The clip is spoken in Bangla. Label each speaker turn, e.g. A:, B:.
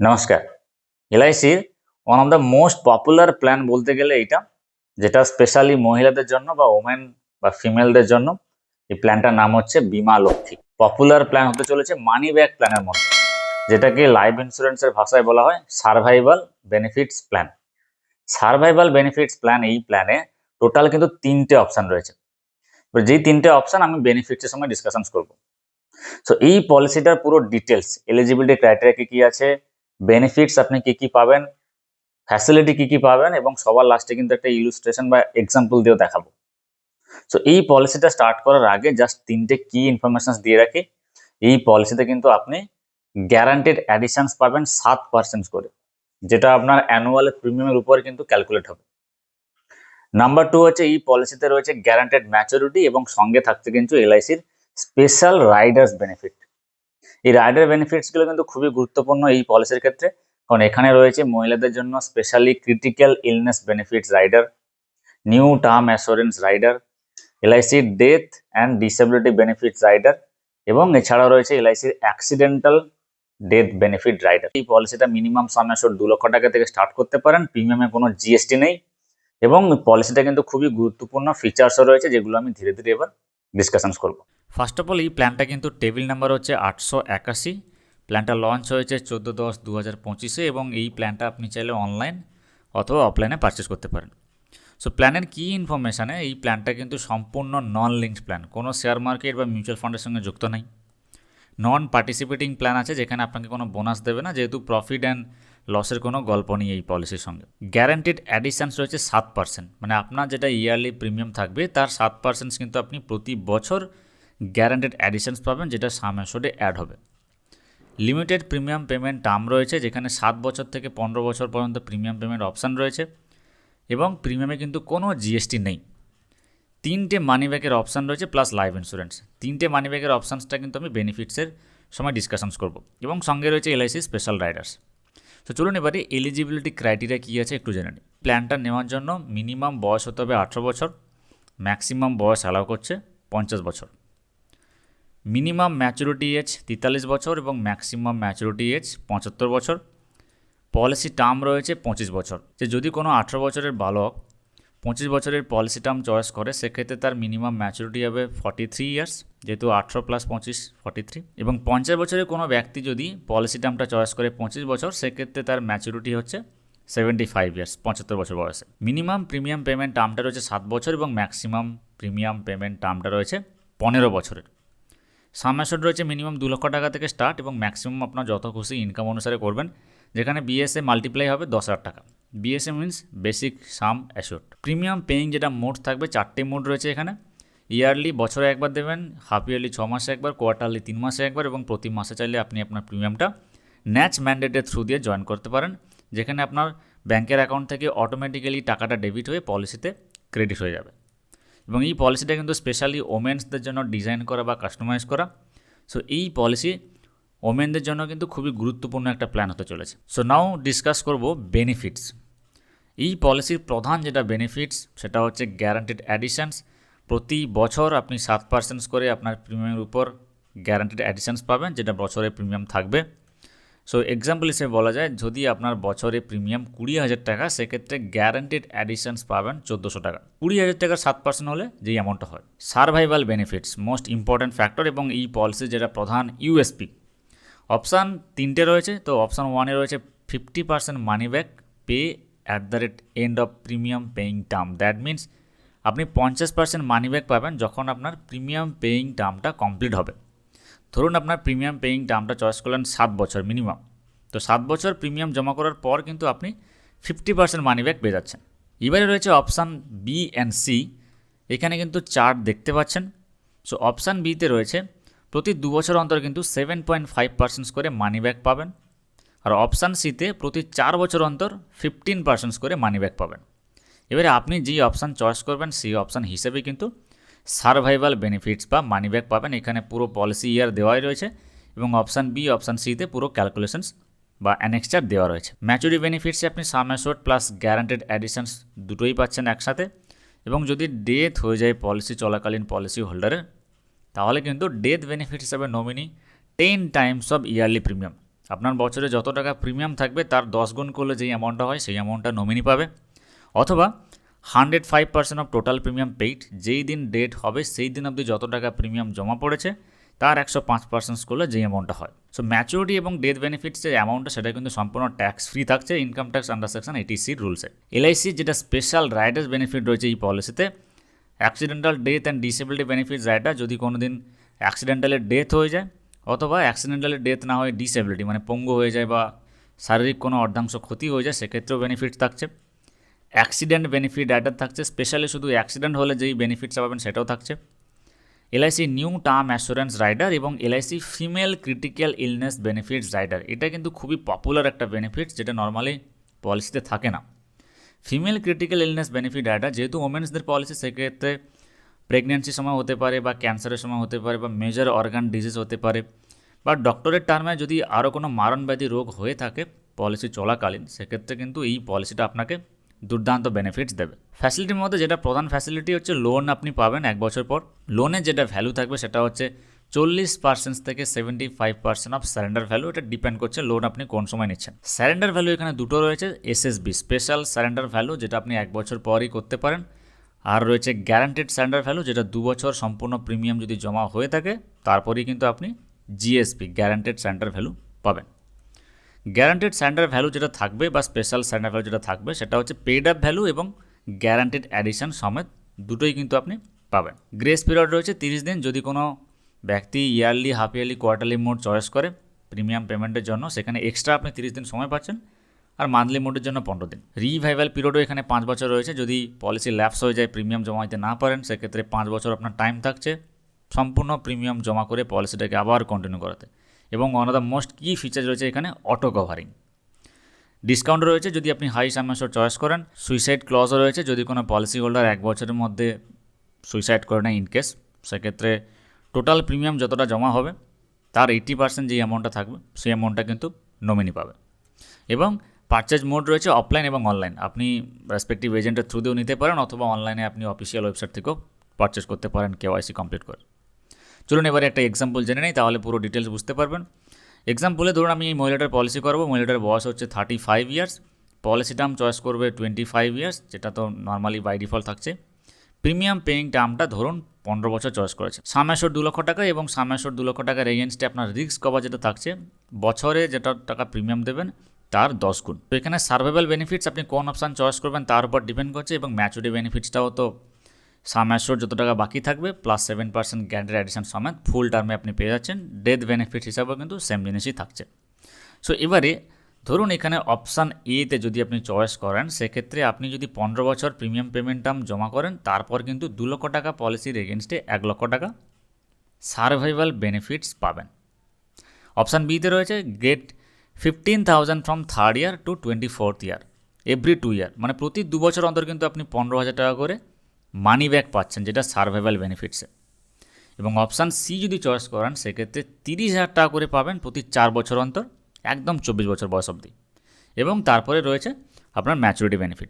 A: নমস্কার। এলআইসির one of the most popular plan বলতে গেলে এইটা, যেটা স্পেশালি মহিলাদের জন্য বা ওমেন বা ফিমেলদের জন্য, এই প্ল্যানটার নাম হচ্ছে বিমা লক্ষ্মী। পপুলার প্ল্যান হতে চলেছে মানি ব্যাক প্ল্যানের মধ্যে, যেটাকে লাইফ ইন্স্যুরেন্সের ভাষায় বলা হয় survival benefits plan survival benefits plan এই প্ল্যানে টোটাল কিন্তু তিনটে অপশন রয়েছে। এবার যেই তিনটে অপশন আমি বেনিফিটসের সময় ডিসকাশন করব। সো এই পলিসিটার পুরো ডিটেলস এলিজিবিলিটি ক্রাইটেরিয়া কি কি আছে বেনিফিটস আপনি কি কি পাবেন ফ্যাসিলিটি কি কি পাবেন এবং সবার লাস্টে কিন্তু একটা ইলুস্ট্রেশন বা এক্সাম্পল দিয়েও দেখাবো। সো এই পলিসিটা স্টার্ট করার আগে জাস্ট তিনটে কি ইনফরমেশন দিয়ে রাখি। এই পলিসিতে কিন্তু আপনি গ্যারান্টেড অ্যাডিশনস পাবেন সাত পার্সেন্ট করে, যেটা আপনার অ্যানুয়াল প্রিমিয়ামের উপর কিন্তু ক্যালকুলেট হবে। নাম্বার টু হচ্ছে এই পলিসিতে রয়েছে গ্যারান্টেড ম্যাচুরিটি এবং সঙ্গে থাকছে কিন্তু এলআইসির স্পেশাল রাইডার্স বেনিফিট এই রাইডার বেনিফিটসগুলো কিন্তু খুবই গুরুত্বপূর্ণ এই পলিসির ক্ষেত্রে। কারণ এখানে রয়েছে মহিলাদের জন্য specially critical illness benefits rider new term assurance rider এলআইসির death and disability benefits rider এবং এছাড়াও রয়েছে এলআইসির অ্যাক্সিডেন্টাল ডেথ বেনিফিট রাইডার এই পলিসিটা মিনিমাম সামেশোর দু লক্ষ টাকা থেকে স্টার্ট করতে পারেন প্রিমিয়ামে কোনো জিএসটি নেই এবং পলিসিটা কিন্তু খুবই গুরুত্বপূর্ণ ফিচার্সও রয়েছে যেগুলো আমি ধীরে ধীরে এবার ডিসকাশন করব।
B: ফার্স্ট অফ অল এই প্ল্যানটা কিন্তু টেবিল নাম্বার হচ্ছে আটশো একাশি। প্ল্যানটা লঞ্চ হয়েছে চোদ্দ দশ দু হাজার পঁচিশে এবং এই প্ল্যানটা আপনি চাইলে অনলাইন অথবা অফলাইনে পারচেস করতে পারেন। সো প্ল্যানের কী ইনফরমেশানে এই প্ল্যানটা কিন্তু সম্পূর্ণ নন লিঙ্কড প্ল্যান কোনো শেয়ার মার্কেট বা মিউচুয়াল ফান্ডের সঙ্গে যুক্ত নেই। নন পার্টিসিপেটিং প্ল্যান আছে যেখানে আপনাকে কোনো বোনাস দেবে না, যেহেতু প্রফিট অ্যান্ড লসের কোনো গল্প নেই এই পলিসির সঙ্গে। গ্যারান্টিড অ্যাডিশানস রয়েছে সাত পার্সেন্ট মানে আপনার যেটা ইয়ারলি প্রিমিয়াম থাকবে, তার সাত পার্সেন্ট কিন্তু আপনি প্রতি বছর গ্যারান্টেড অ্যাডিশনস পাবেন, যেটা সামেশোডে অ্যাড হবে। লিমিটেড প্রিমিয়াম পেমেন্ট টার্ম রয়েছে, যেখানে সাত বছর থেকে পনেরো বছর পর্যন্ত প্রিমিয়াম পেমেন্ট অপশান রয়েছে এবং প্রিমিয়ামে কিন্তু কোনো জিএসটি নেই। তিনটে মানি ব্যাকের অপশান রয়েছে প্লাস লাইফ ইন্স্যুরেন্স তিনটে মানি ব্যাকের অপশানসটা কিন্তু আমি বেনিফিটসের সময় ডিসকাশনস করব এবং সঙ্গে রয়েছে এলআইসি স্পেশাল রাইডার্স তো চলুন এবারে এলিজিবিলিটি ক্রাইটেরিয়া কী আছে একটু জেনে নিই। প্ল্যানটা নেওয়ার জন্য মিনিমাম বয়স হতে হবে আঠেরো বছর ম্যাক্সিমাম বয়স অ্যালাউ করছে পঞ্চাশ বছর। মিনিমাম ম্যাচুরিটি এজ তেতাল্লিশ বছর এবং ম্যাক্সিমাম ম্যাচুরিটি এজ পঁচাত্তর বছর। পলিসি টার্ম রয়েছে পঁচিশ বছর। যে যদি কোনো আঠেরো বছরের বালক পঁচিশ বছরের পলিসি টার্ম চয়েস করে, সেক্ষেত্রে তার মিনিমাম ম্যাচুরিটি হবে ফর্টি থ্রি ইয়ার্স যেহেতু আঠেরো প্লাস পঁচিশ ফর্টি থ্রি এবং পঞ্চাশ বছরের কোনো ব্যক্তি যদি পলিসি টার্মটা চয়েস করে পঁচিশ বছর, সেক্ষেত্রে তার ম্যাচুরিটি হচ্ছে সেভেন্টি ফাইভ ইয়ার্স পঁচাত্তর বছর বয়সে। মিনিমাম প্রিমিয়াম পেমেন্ট টার্মটা রয়েছে সাত বছর এবং ম্যাক্সিমাম প্রিমিয়াম পেমেন্ট টার্মটা রয়েছে পনেরো বছরের। সামনাসড রয়েছে মিনিমাম দু লক্ষ টাকা থেকে স্টার্ট এবং ম্যাক্সিমাম আপনার যত খুশি ইনকাম অনুসারে করবেন, যেখানে বিএসএ মাল্টিপ্লাই হবে দশ হাজার টাকা। BSA means basic sum assured premium paying যেটা মোড থাকবে, চারটে মোড রয়েছে এখানে। ইয়ারলি বছরে একবার দেবেন হাফ ইয়ারলি ছ মাসে একবার কোয়ার্টারলি তিন মাসে একবার এবং প্রতি মাসে চাইলে আপনি আপনার প্রিমিয়ামটা ন্যাচ ম্যান্ডেটের থ্রু দিয়ে জয়েন করতে পারেন, যেখানে আপনার ব্যাঙ্কের অ্যাকাউন্ট থেকে অটোমেটিক্যালি টাকাটা ডেবিট হয়ে পলিসিতে ক্রেডিট হয়ে যাবে। এবং এই পলিসিটা কিন্তু স্পেশালি ওমেন্সদের জন্য ডিজাইন করা বা কাস্টমাইজ করা। সো এই পলিসি ওমেনদের জন্য কিন্তু খুবই গুরুত্বপূর্ণ একটা প্ল্যান হতে চলেছে। সো নাও ডিসকাস করব বেনিফিটস এই পলিসির প্রধান যেটা বেনিফিটস সেটা হচ্ছে গ্যারান্টেড অ্যাডিশনস প্রতি বছর আপনি সাত পার্সেন্টস করে আপনার প্রিমিয়ামের উপর গ্যারান্টেড অ্যাডিশনস পাবেন, যেটা বছরে প্রিমিয়াম থাকবে। সো এক্সাম্পল হিসেবে বলা যায়, যদি আপনার বছরে প্রিমিয়াম কুড়ি হাজার টাকা, সেক্ষেত্রে গ্যারান্টেড অ্যাডিশনস পাবেন চোদ্দোশো টাকা। কুড়ি হাজার টাকার সাত পার্সেন্ট হলে যেই অ্যামাউন্টটা হয় survival benefits most important factor এবং এই পলিসির যেটা প্রধান ইউএসপি অপশান তিনটে রয়েছে, তো অপশান ওয়ানে রয়েছে fifty percent money back pay at the rate end of premium paying term that means আপনি পঞ্চাশ পার্সেন্ট মানি ব্যাক পাবেন যখন আপনার প্রিমিয়াম পেইং টার্মটা কমপ্লিট হবে। ধরুন আপনার প্রিমিয়াম পেইং টার্মটা চয়েস করলেন সাত বছর মিনিমাম তো সাত বছর প্রিমিয়াম জমা করার পর কিন্তু আপনি ফিফটি পার্সেন্ট মানি ব্যাক পেয়ে যাচ্ছেন। এবারে রয়েছে অপশান বি অ্যান্ড সি এখানে কিন্তু চার্ট দেখতে পাচ্ছেন। সো অপশান বিতে রয়েছে, প্রতি দু বছর অন্তর কিন্তু সেভেন পয়েন্ট ফাইভ পার্সেন্টস করে মানি ব্যাক পাবেন। আর অপশান সিতে প্রতি চার বছর অন্তর ফিফটিন পার্সেন্টস করে মানি ব্যাক পাবেন। এবারে আপনি যেই অপশান চয়েস করবেন, সেই অপশান হিসেবে কিন্তু সার্ভাইভাল বেনিফিটস বা মানি ব্যাক পাবেন। এখানে পুরো পলিসি ইয়ার দেওয়াই রয়েছে এবং অপশান বি অপশান সিতে পুরো ক্যালকুলেশনস বা অ্যানেক্সচার দেওয়া রয়েছে। ম্যাচুরি বেনিফিটসে আপনি সাম প্লাস গ্যারান্টেড অ্যাডিশনস দুটোই পাচ্ছেন একসাথে এবং যদি ডেথ হয়ে যায় পলিসি চলাকালীন পলিসি হোল্ডারের তাহলে কিন্তু ডেথ বেনিফিট হিসাবে nominee ten times of yearly premium আপনার বছরে যত টাকা প্রিমিয়াম থাকবে, তার দশ গুণ করলে যেই অ্যামাউন্টটা হয়, সেই অ্যামাউন্টটা নমিনি পাবে। অথবা hundred five percent of total premium paid, যেই দিন ডেট হবে সেই দিন অবধি যত টাকা প্রিমিয়াম জমা পড়েছে, তার একশো পাঁচ পার্সেন্ট করলে যেই অ্যামাউন্টটা হয়। সো ম্যাচুরিটি এবং ডেথ বেনিফিটস যে অ্যামাউন্টটা সেটা কিন্তু সম্পূর্ণ ট্যাক্স ফ্রি থাকছে income tax under section eighty C রুলসে LIC যেটা স্পেশাল রাইডার্স বেনিফিট রয়েছে এই পলিসিতে accidental death and disability benefit rider যদি কোনো দিন অ্যাক্সিডেন্টালের ডেথ হয়ে যায়, অথবা অ্যাক্সিডেন্টালের ডেথ না হয় ডিসেবিলিটি মানে পঙ্গু হয়ে যায় বা শারীরিক কোনো অর্ধাংশ ক্ষতি হয়ে যায়, সেক্ষেত্রেও বেনিফিট থাকছে। অ্যাক্সিডেন্ট বেনিফিট রাইডার থাকছে স্পেশালি শুধু অ্যাক্সিডেন্ট হলে যেই বেনিফিটস পাবেন সেটাও থাকছে। LIC new term assurance rider এবং LIC female critical illness benefits rider এটা কিন্তু খুবই পপুলার একটা বেনিফিট যেটা নর্মালি পলিসিতে থাকে না। Female critical illness benefit rider যেহেতু ওমেন্সদের পলিসি সেক্ষেত্রে প্রেগনেন্সির সময় হতে পারে বা ক্যান্সারের সময় হতে পারে বা মেজর অর্গান ডিজিজ হতে পারে, বা ডক্টরের টার্মে যদি আরও কোনো মারণব্যাধি রোগ হয়ে থাকে পলিসি চলাকালীন, সেক্ষেত্রে কিন্তু এই পলিসিটা আপনাকে দুর্দান্ত বেনিফিটস দেবে। ফ্যাসিলিটির মধ্যে যেটা প্রধান ফ্যাসিলিটি হচ্ছে লোন আপনি পাবেন এক বছর পর। লোনের যেটা ভ্যালু থাকবে সেটা হচ্ছে চল্লিশ পার্সেন্ট থেকে seventy five percent of surrender value এটা ডিপেন্ড করছে লোন আপনি কোন সময় নিচ্ছেন। স্যারেন্ডার ভ্যালু এখানে দুটো রয়েছে এসএসবি স্পেশাল স্যারেন্ডার ভ্যালু যেটা আপনি এক বছর পরই করতে পারেন। আর রয়েছে গ্যারান্টেড স্যারেন্ডার ভ্যালু যেটা দু বছর সম্পূর্ণ প্রিমিয়াম যদি জমা হয়ে থাকে, তারপরেই কিন্তু আপনি জিএসপি গ্যারান্টেড স্যারেন্ডার ভ্যালু পাবেন। গ্যারান্টেড স্যান্ডার ভ্যালু যেটা থাকবে বা স্পেশাল স্যান্ডার ভ্যালু যেটা থাকবে, সেটা হচ্ছে পেড আপ ভ্যালু এবং গ্যারান্টেড অ্যাডিশন সমেত দুটোই কিন্তু আপনি পাবেন। গ্রেস পিরিয়ড রয়েছে তিরিশ দিন। যদি কোনো ব্যক্তি yearly half yearly quarterly mode choice করে প্রিমিয়াম পেমেন্টের জন্য, সেখানে এক্সট্রা আপনি তিরিশ দিন সময় পাচ্ছেন আর মান্থলি মোডের জন্য পনেরো দিন। রিভাইভাল পিরিয়ডও এখানে পাঁচ বছর রয়েছে। যদি পলিসি ল্যাপস হয়ে যায় প্রিমিয়াম জমা দিতে না পারেন, সেক্ষেত্রে পাঁচ বছর আপনার টাইম থাকছে সম্পূর্ণ প্রিমিয়াম জমা করে পলিসিটাকে আবার কন্টিনিউ করাতে। এবং one of the most key feature রয়েছে এখানে অটো কভারিং ডিসকাউন্ট রয়েছে যদি আপনি হাই সামেশ্বর চয়েস করেন। সুইসাইড ক্লজও রয়েছে যদি কোনো পলিসি হোল্ডার এক বছরের মধ্যে সুইসাইড করে নেয় ইনকেস সেক্ষেত্রে টোটাল প্রিমিয়াম যতটা জমা হবে, তার এইটি পার্সেন্ট যে অ্যামাউন্টটা থাকবে, সেই অ্যামাউন্টটা কিন্তু নমিনি পাবে। এবং পারচেজ মোড রয়েছে অফলাইন এবং অনলাইন আপনি রেসপেক্টিভ এজেন্টের থ্রু দিয়েও নিতে পারেন, অথবা অনলাইনে আপনি অফিসিয়াল ওয়েবসাইট থেকেও পারচেস করতে পারেন কেওয়াইসি কমপ্লিট করে। চলুন এবারে একটা এক্সাম্পল জেনে নেই, তাহলে পুরো ডিটেলস বুঝতে পারবেন। এক্সাম্পলে ধরুন আমি এই মহিলাটার পলিসি করব, মহিলাটার বয়স হচ্ছে thirty five years policy term choice করবে টোয়েন্টি ফাইভ ইয়ার্স যেটা তো নর্মালি বাই ডিফল্ট থাকছে। প্রিমিয়াম পেইং টার্মটা ধরুন পনেরো বছর চয়েস করেছে। সামেশ্বর দু লক্ষ টাকা এবং সামেশ্বর দু লক্ষ টাকার এগেনস্টে আপনার রিস্ক কভার যেটা থাকছে। বছরে যেটা টাকা প্রিমিয়াম দেবেন, তার দশ গুণ। তো এখানে সার্ভাইভাল বেনিফিটস আপনি কোন অপশান চয়েস করবেন, তার উপর ডিপেন্ড করছে এবং ম্যাচুরিটি বেনিফিটসটাও তো সামেশ্বর যত টাকা বাকি থাকবে plus seven percent guaranteed addition সমেত ফুল টার্মে আপনি পেয়ে যাচ্ছেন। ডেথ বেনিফিট হিসাবেও কিন্তু সেম জিনিসই থাকছে। সো এবারে ধরুন এখানে অপশান এতে যদি আপনি চয়েস করেন, সেক্ষেত্রে আপনি যদি পনেরো বছর প্রিমিয়াম পেমেন্ট টার্ম জমা করেন, তারপর কিন্তু দু লক্ষ টাকা পলিসির এগেনস্টে এক লক্ষ টাকা সার্ভাইভাল বেনিফিটস পাবেন। অপশান বিতে রয়েছে get fifteen thousand from third year to twenty fourth year every two year মানে প্রতি দু বছর অন্তর কিন্তু আপনি পনেরো হাজার টাকা করে মানি ব্যাক পাচ্ছেন, যেটা সার্ভাইভাল বেনিফিটসে এবং অপশান সি যদি চয়েস করেন, সেক্ষেত্রে তিরিশ হাজার টাকা করে পাবেন প্রতি চার বছর অন্তর, একদম চব্বিশ বছর বয়স অবধি। এবং তারপরে রয়েছে আপনার ম্যাচুরিটি বেনিফিট